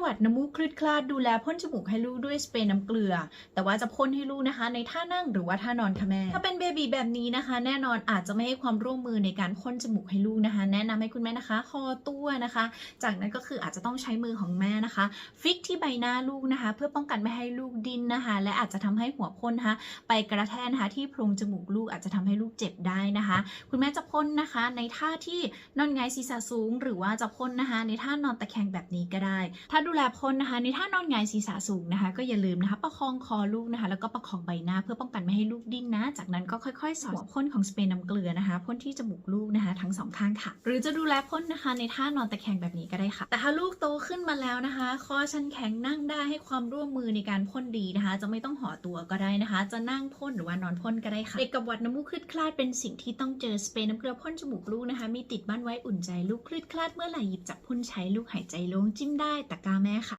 หวัดน้ำมูกคลืดคลาดดูแลพ่นจมูกให้ลูกด้วยสเปรย์น้ำเกลือ แต่ว่าจะพ่นให้ลูกนะคะ ในท่านั่งหรือว่าท่านอนค่ะแม่ ถ้าเป็นเบบีแบบนี้นะคะ แน่นอนอาจจะไม่ให้ความร่วมมือในการพ่นจมูกให้ลูกนะคะ แนะนำให้คุณแม่นะคะ คอตัวนะคะ จากนั้นก็คืออาจจะต้องใช้มือของแม่นะคะ ฟิกที่ใบหน้าลูกนะคะ เพื่อป้องกันไม่ให้ลูกดิ้นนะคะ และอาจจะทำให้หัวพ่นนะคะไปกระแทกนะคะ ที่โพรงจมูกลูกอาจจะทำให้ลูกเจ็บได้นะคะ คุณแม่จะพ่นนะคะ ในท่าที่นอนหงายศีรษะสูง หรือว่าจะพ่นนะคะ ในท่านอนตะแคงแบบนี้ก็ได้ ถ้าดูแลพ่นนะคะ ในท่านอนหงายศีรษะสูงนะคะ ก็อย่าลืมนะคะ ประคองคอลูกนะคะ แล้วก็ประคองใบหน้าเพื่อป้องกันไม่ให้ลูกดิ้นนะ จากนั้นก็ค่อยๆ สอดพ่นของสเปรย์น้ำเกลือนะคะพ่นที่จมูกลูกนะคะ ทั้งสองข้างค่ะ หรือจะดูแลพ่นนะคะ ในท่านอนตะแคงแบบนี้ก็ได้ค่ะ แต่ถ้าลูกโตขึ้นมาแล้วนะคะคอชันแข็งนั่งได้ให้ความร่วมมือในการพ่นดีนะคะ จะไม่ต้องห่อตัวก็ได้นะคะ จะนั่งพ่นหรือว่านอนพ่นก็ได้ค่ะเด็กกับวัดน้ำมูกคลืดคลาดเป็นสิ่งที่ต้องเจอสเปรย์น้ำเกลือพ่นจมูกลูกนะคะ มีติดบ้านไว้อุ่นใจลูกคลืดคลาดเมื่อไหร่หยิบจับพ่นใช้ลูกหายใจโล่งจิ้มได้ตะกาแม่ค่ะ